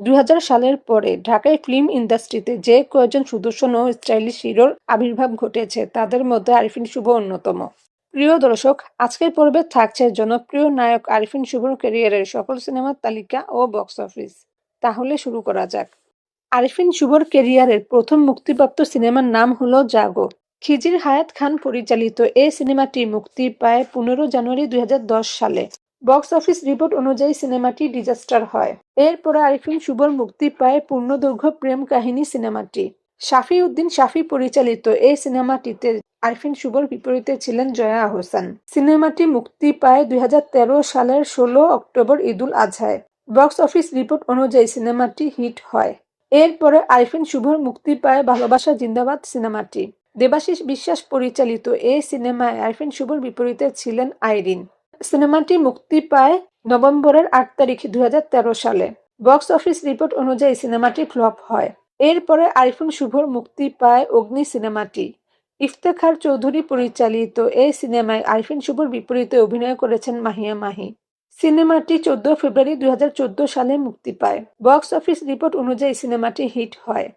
দুই হাজার সালের পরে ঢাকায় ফিল্ম ইন্ডাস্ট্রিতে যে কয়েকজন সুদর্শন ও স্টাইলিশ হিরোর আবির্ভাব ঘটেছে, তাদের মধ্যে আরিফিন শুভ অন্যতম। প্রিয় দর্শক, আজকের পর্বে থাকছে জনপ্রিয় নায়ক আরিফিন শুভর ক্যারিয়ারের সকল সিনেমার তালিকা ও বক্স অফিস তাহলে শুরু করা যাক। আরিফিন শুভর ক্যারিয়ারের প্রথম মুক্তিপ্রাপ্ত সিনেমার নাম হলো জাগো। খিজির হায়াত খান পরিচালিত এই সিনেমাটি মুক্তি পায় পনেরো জানুয়ারি দুই হাজার দশ সালে। বক্স অফিস রিপোর্ট অনুযায়ী সিনেমাটি ডিজাস্টার হয়। এরপরে আরিফিন শুভর মুক্তি পায় পূর্ণদৈর্ঘ্য প্রেম কাহিনী সিনেমাটি। শাফি উদ্দিন শাফি পরিচালিত এই সিনেমাটিতে আরিফিন শুভর বিপরীতে ছিলেন জয়া আহসান। সিনেমাটি মুক্তি পায় দুই হাজার তেরো সালের ষোলো অক্টোবর ঈদুল আজহায়। বক্স অফিস রিপোর্ট অনুযায়ী সিনেমাটি হিট হয়। এরপরে আরিফিন শুভর মুক্তি পায় ভালোবাসা জিন্দাবাদ সিনেমাটি। দেবাশিস বিশ্বাস পরিচালিত এই সিনেমায় আরিফিন শুভর বিপরীতে ছিলেন আইরিন। সিনেমাটি মুক্তি পায় নভেম্বরের আট তারিখ দুই সালে। বক্স অফিস রিপোর্ট অনুযায়ী সিনেমাটি ফ্লপ হয়। এরপরে আরিফুন শুভর মুক্তি পায় অগ্নি সিনেমাটি। ইফতেখার চৌধুরী পরিচালিত এই সিনেমায় আরিফিন শুভর বিপরীতে অভিনয় করেছেন মাহিয়া মাহি। সিনেমাটি চোদ্দ ফেব্রুয়ারি দুই হাজার চোদ্দ সালে মুক্তি পায়। বক্স অফিস রিপোর্ট অনুযায়ী সিনেমাটি হিট হয়।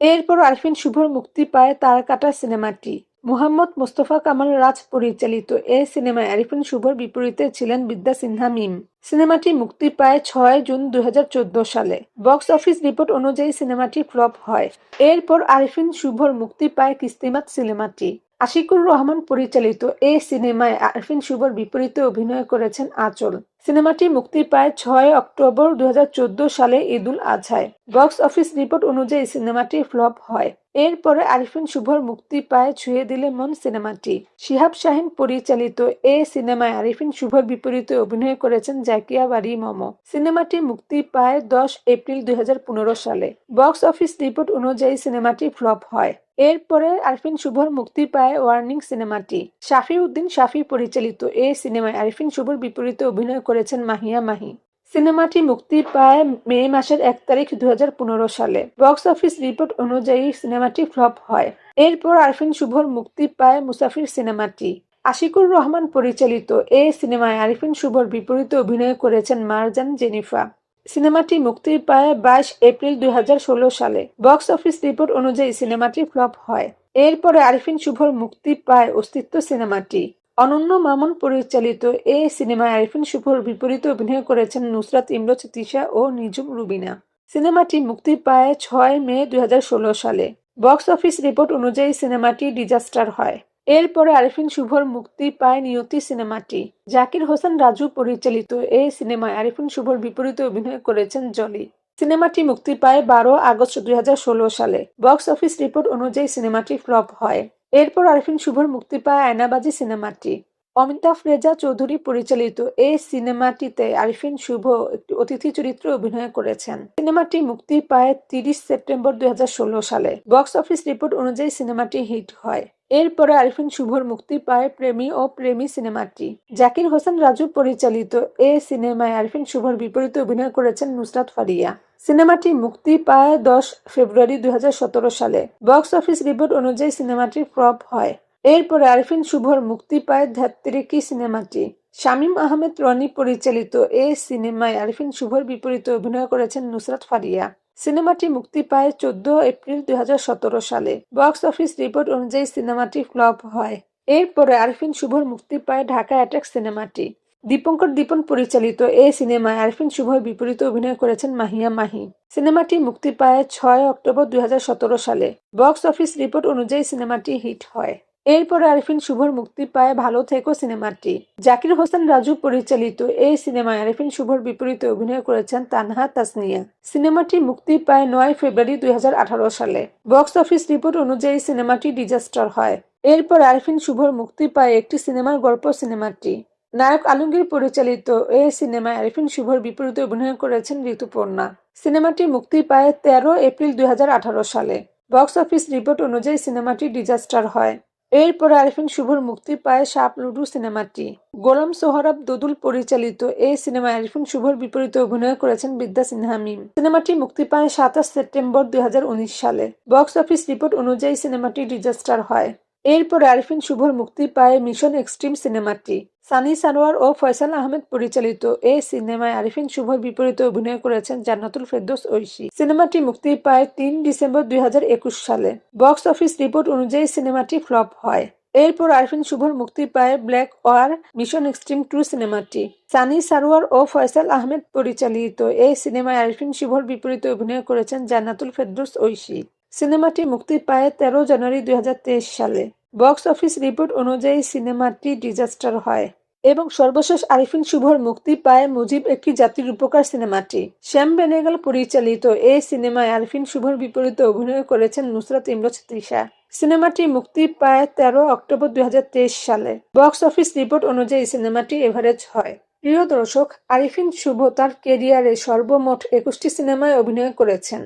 এরপর আরিফিন শুভর মুক্তি পায় তারকাটা সিনেমাটি। মুহাম্মদ মোস্তফা কামাল রাজ পরিচালিত এ সিনেমায় আরিফিন শুভর বিপরীতে ছিলেন বিদ্যা সিনহা মিম। সিনেমাটি মুক্তি পায় ছয় জুন দুই হাজার চোদ্দ সালে। বক্স অফিস রিপোর্ট অনুযায়ী সিনেমাটি ফ্লপ হয়। এরপর আরিফিন শুভর মুক্তি পায় কিস্তিমাত সিনেমাটি। আশিকুর রহমান পরিচালিত এ সিনেমায় আরফিন শুভর বিপরীতে অভিনয় করেছেন আচল। সিনেমাটি মুক্তি পায় ছয় অক্টোবর দুই হাজার চোদ্দ সালে ঈদুল আজহায়। বক্স অফিস রিপোর্ট অনুযায়ী সিনেমাটি ফ্লপ হয়। এরপরে আরিফিন শুভর মুক্তি পায়, ছুঁয়ে দিলে মন সিনেমাটি। শিহাব শাহিন পরিচালিত এ সিনেমায় আরিফিন শুভর বিপরীতে অভিনয় করেছেন জাকিয়া বাড়ি মমো। সিনেমাটি মুক্তি পায় দশ এপ্রিল দুই হাজার পনেরো সালে। বক্স অফিস রিপোর্ট অনুযায়ী সিনেমাটি ফ্লপ হয়। এরপরে আরিফিন শুভর মুক্তি পায় ওয়ার্নিং সিনেমাটি। শাফি উদ্দিন শাফি পরিচালিত এ সিনেমায় আরিফিন শুভর বিপরীতে অভিনয় করেছেন মাহিয়া মাহি। সিনেমাটি মুক্তি পায় মে মাসের এক তারিখ দুহাজার পনেরো সালে। বক্স অফিস রিপোর্ট অনুযায়ী সিনেমাটি ফ্লপ হয়। এরপর আরফিন শুভর মুক্তি পায় মুসাফির সিনেমাটি। আশিকুর রহমান পরিচালিত এই সিনেমায় আরিফিন শুভর বিপরীতে অভিনয় করেছেন মারজান জেনিফা। সিনেমাটি মুক্তি পায় বাইশ এপ্রিল দুই হাজার ষোলো সালে। বক্স অফিস রিপোর্ট অনুযায়ী সিনেমাটি ফ্লপ হয়। এরপরে আরিফিন শুভর মুক্তি পায় অস্তিত্ব সিনেমাটি। অনন্য মামুন পরিচালিত এ সিনেমায় আরিফিন শুভর বিপরীতে অভিনয় করেছেন নুসরাত ইমরোজ, তিশা ও নিজুম রুবিনা। সিনেমাটি মুক্তি পায় ছয় মে দুই হাজার ষোলো সালে। বক্স অফিস রিপোর্ট অনুযায়ী সিনেমাটি ডিজাস্টার হয়। এরপরে আরিফিন শুভর মুক্তি পায় নিয়তি সিনেমাটি। জাকির হোসেন রাজু পরিচালিত এই সিনেমায় আরিফিন শুভর বিপরীতে অভিনয় করেছেন জলি। সিনেমাটি মুক্তি পায় বারো আগস্ট দুই হাজার ষোলো সালে। বক্স অফিস রিপোর্ট অনুযায়ী সিনেমাটি ফ্লপ হয়। এরপর আরফিন শুভর মুক্তি পায় আয়নাবাজি সিনেমাটি। অমিতাভ রেজা চৌধুরী পরিচালিত এই সিনেমাটিতে আরিফিন শুভ একটি অতিথি চরিত্রে অভিনয় করেছেন। সিনেমাটি মুক্তি পায় তিরিশ সেপ্টেম্বর দুই হাজার ষোলো সালে। বক্স অফিস রিপোর্ট অনুযায়ী সিনেমাটি হিট হয়। এরপরে আরিফিন শুভর মুক্তি পায় প্রেমী ও প্রেমী সিনেমাটি। জাকির হোসেন রাজু পরিচালিত এ সিনেমায় আরিফিন শুভর বিপরীতে অভিনয় করেছেন নুসরাত ফারিয়া। সিনেমাটি মুক্তি পায় দশ ফেব্রুয়ারি দুই হাজার সতেরো সালে। বক্স অফিস রিপোর্ট অনুযায়ী সিনেমাটি ফ্লপ হয়। এরপরে আরিফিন শুভর মুক্তি পায় ধাত্রিকি সিনেমাটি। শামীম আহমেদ রনি পরিচালিত এ সিনেমায় আরিফিন শুভর বিপরীতে অভিনয় করেছেন নুসরাত ফারিয়া। সিনেমাটি মুক্তি পায় চোদ্দ এপ্রিল দুই হাজার সতেরো সালে। বক্স অফিস রিপোর্ট অনুযায়ী সিনেমাটি ফ্লপ হয়। এরপরে আরিফিন শুভর মুক্তি পায় ঢাকা অ্যাটাক সিনেমাটি। দীপঙ্কর দীপন পরিচালিত এই সিনেমায় আরফিন শুভর বিপরীতে অভিনয় করেছেন মাহিয়া মাহি। সিনেমাটি মুক্তি পায় ছয় অক্টোবর দুই হাজার সতেরো সালে। বক্স অফিস রিপোর্ট অনুযায়ী সিনেমাটি হিট হয়। এরপর আরিফিন শুভর মুক্তি পায় ভালো থেকো সিনেমাটি। জাকির হোসেন রাজু পরিচালিত এই সিনেমায় আরিফিন শুভর বিপরীতে অভিনয় করেছেন তানহা তাসনিয়া। সিনেমাটি মুক্তি পায় নয় ফেব্রুয়ারি দুই হাজার আঠারো সালে। বক্স অফিস রিপোর্ট অনুযায়ী সিনেমাটি ডিজাস্টার হয়। এরপর আরিফিন শুভর মুক্তি পায় একটি সিনেমার গল্প সিনেমাটি। নায়ক আলমগীর পরিচালিত এ সিনেমায় আরিফিন শুভর বিপরীতে অভিনয় করেছেন ঋতুপর্ণা। সিনেমাটি মুক্তি পায় তেরো এপ্রিল দু হাজার আঠারো সালে। বক্স অফিস রিপোর্ট অনুযায়ী সিনেমাটি ডিজাস্টার হয়। এরপর আরিফিন শুভর মুক্তি পায় সাপ লুডু সিনেমাটি। গোলাম সোহরাব দদুল পরিচালিত এই সিনেমায় আরিফিন শুভর বিপরীতে অভিনয় করেছেন বিদ্যা সিনহা মিম। সিনেমাটি মুক্তি পায় সাতাশ সেপ্টেম্বর দুই হাজার উনিশ সালে। বক্স অফিস রিপোর্ট অনুযায়ী সিনেমাটি ডিজাস্টার হয়। এরপর আরিফিন শুভর মুক্তি পায় মিশন এক্সট্রিম সিনেমাটি। সানি সানোয়ার ও ফয়সাল আহমেদ পরিচালিত এই সিনেমায় আরিফিন শুভর বিপরীতে অভিনয় করেছেন জান্নাতুল ফেরদৌস ঐশী। সিনেমাটি মুক্তি পায় তিন ডিসেম্বর দুই হাজার একুশ সালে। বক্স অফিস রিপোর্ট অনুযায়ী সিনেমাটি ফ্লপ হয়। এরপর আরফিন শুভর মুক্তি পায় black war mission extreme two সিনেমাটি। সানি সারোয়ার ও ফয়সাল আহমেদ পরিচালিত এই সিনেমায় আরফিন শুভর বিপরীতে অভিনয় করেছেন জান্নাতুল ফেরদৌস ঐশী। সিনেমাটি মুক্তি পায় তেরো জানুয়ারি দুই হাজার তেইশ সালে। বক্স অফিস রিপোর্ট অনুযায়ী সিনেমাটি ডিজাস্টার হয় এবং সর্বশেষ আরিফিন শুভর মুক্তি পায় মুজিব একটি জাতির উপকার সিনেমাটি। শ্যাম বেনেগাল পরিচালিত এই সিনেমায় আরিফিন শুভর বিপরীতে অভিনয় করেছেন নুসরাত ইমরোজ তৃষা। সিনেমাটি মুক্তি পায় তেরো অক্টোবর দুই হাজার তেইশ সালে। বক্স অফিস রিপোর্ট অনুযায়ী সিনেমাটি এভারেজ হয়। প্রিয় দর্শক, আরিফিন শুভ তার কেরিয়ারে সর্বমোট একুশটি সিনেমায় অভিনয় করেছেন।